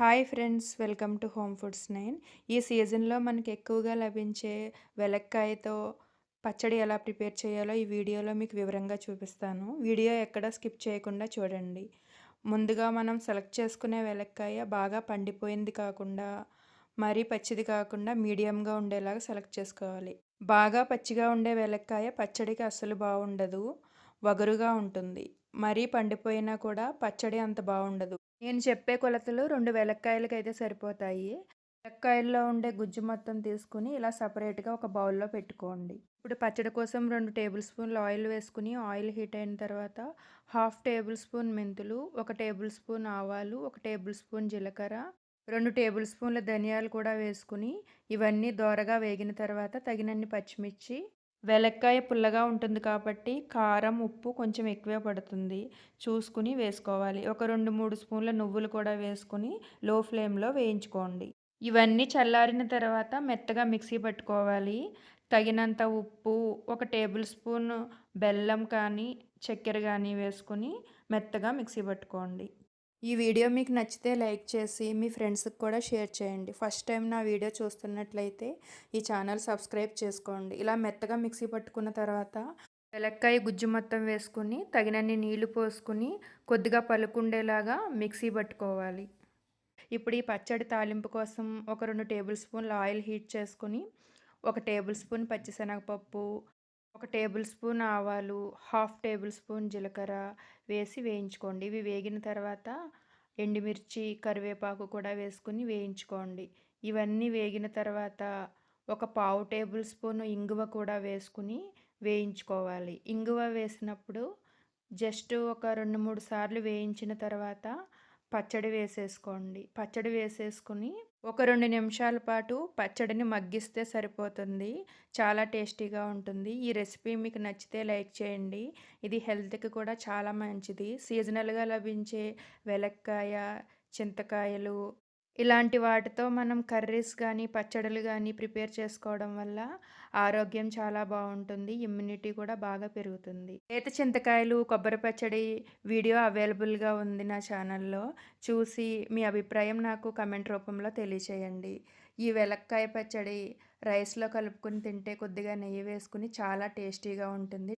Hi friends welcome to Home Foods nine ఈ సీజన్లో మనకి ఎక్కువగా లభించే వెలక్కాయతో పచ్చడి ఎలా ప్రిపేర్ చేయాలో ఈ వీడియోలో మీకు వివరంగా చూపిస్తాను. వీడియో ఎక్కడ స్కిప్ చేయకుండా చూడండి. ముందుగా మనం సెలెక్ట్ చేసుకునే వెలక్కాయ బాగా పండిపోయింది కాకుండా మరీ పచ్చిది కాకుండా మీడియంగా ఉండేలాగా సెలెక్ట్ చేసుకోవాలి. బాగా పచ్చిగా ఉండే వెలక్కాయ పచ్చడికి అస్సలు బాగుండదు వగరుగా ఉంటుంది. మరీ పండిపోయినా కూడా పచ్చడి అంత బాగుండదు. నేను చెప్పే కొలతలు రెండు వెలక్కాయలకి అయితే సరిపోతాయి. వెలక్కాయల్లో ఉండే గుజ్జు మొత్తం తీసుకుని ఇలా సపరేట్గా ఒక బౌల్లో పెట్టుకోండి. ఇప్పుడు పచ్చడి కోసం రెండు టేబుల్ స్పూన్లు ఆయిల్ వేసుకుని ఆయిల్ హీట్ అయిన తర్వాత హాఫ్ టేబుల్ స్పూన్ మెంతులు ఒక టేబుల్ స్పూన్ ఆవాలు ఒక టేబుల్ స్పూన్ జీలకర్ర రెండు టేబుల్ స్పూన్ల ధనియాలు కూడా వేసుకుని ఇవన్నీ దోరగా వేగిన తర్వాత తగినన్ని పచ్చిమిర్చి వెలక్కాయ పుల్లగా ఉంటుంది కాబట్టి కారం ఉప్పు కొంచెం ఎక్కువే పడుతుంది. చూసుకుని వేసుకోవాలి. ఒక రెండు మూడు స్పూన్ల నువ్వులు కూడా వేసుకుని లో ఫ్లేమ్లో వేయించుకోండి. ఇవన్నీ చల్లారిన తర్వాత మెత్తగా మిక్సీ పట్టుకోవాలి. తగినంత ఉప్పు ఒక టేబుల్ స్పూన్ బెల్లం కానీ చక్కెర కానీ వేసుకుని మెత్తగా మిక్సీ పట్టుకోండి. ఈ వీడియో మీకు నచ్చితే లైక్ చేసి మీ ఫ్రెండ్స్కి కూడా షేర్ చేయండి. ఫస్ట్ టైం నా వీడియో చూస్తున్నట్లయితే ఈ ఛానల్ సబ్స్క్రైబ్ చేసుకోండి. ఇలా మెత్తగా మిక్సీ పట్టుకున్న తర్వాత వెలక్కాయ గుజ్జు మొత్తం వేసుకుని తగినన్ని నీళ్ళు పోసుకుని కొద్దిగా పలుకుండేలాగా మిక్సీ పట్టుకోవాలి. ఇప్పుడు ఈ పచ్చడి తాలింపు కోసం ఒక రెండు టేబుల్ స్పూన్ల ఆయిల్ హీట్ చేసుకుని ఒక టేబుల్ స్పూన్ పచ్చిశనగపప్పు ఒక టేబుల్ స్పూన్ ఆవాలు హాఫ్ టేబుల్ స్పూన్ జీలకర్ర వేసి వేయించుకోండి. ఇవి వేగిన తర్వాత ఎండుమిర్చి కరివేపాకు కూడా వేసుకుని వేయించుకోండి. ఇవన్నీ వేగిన తర్వాత ఒక పావు టేబుల్ స్పూన్ ఇంగువ కూడా వేసుకుని వేయించుకోవాలి. ఇంగువ వేసినప్పుడు జస్ట్ ఒక రెండు మూడు సార్లు వేయించిన తర్వాత పచ్చడి వేసేసుకోండి. పచ్చడి వేసేసుకుని ఒక రెండు నిమిషాల పాటు పచ్చడిని మగ్గిస్తే సరిపోతుంది. చాలా టేస్టీగా ఉంటుంది. ఈ రెసిపీ మీకు నచ్చితే లైక్ చేయండి. ఇది హెల్త్కి కూడా చాలా మంచిది. సీజనల్గా లభించే వెలక్కాయ చింతకాయలు ఇలాంటి వాటితో మనం కర్రీస్ కానీ పచ్చడులు కానీ ప్రిపేర్ చేసుకోవడం వల్ల ఆరోగ్యం చాలా బాగుంటుంది. ఇమ్యూనిటీ కూడా బాగా పెరుగుతుంది. లేత చింతకాయలు కొబ్బరి పచ్చడి వీడియో అవైలబుల్గా ఉంది నా ఛానల్లో. చూసి మీ అభిప్రాయం నాకు కమెంట్ రూపంలో తెలియచేయండి. ఈ వెలక్కాయ పచ్చడి రైస్లో కలుపుకొని తింటే కొద్దిగా నెయ్యి వేసుకుని చాలా టేస్టీగా ఉంటుంది.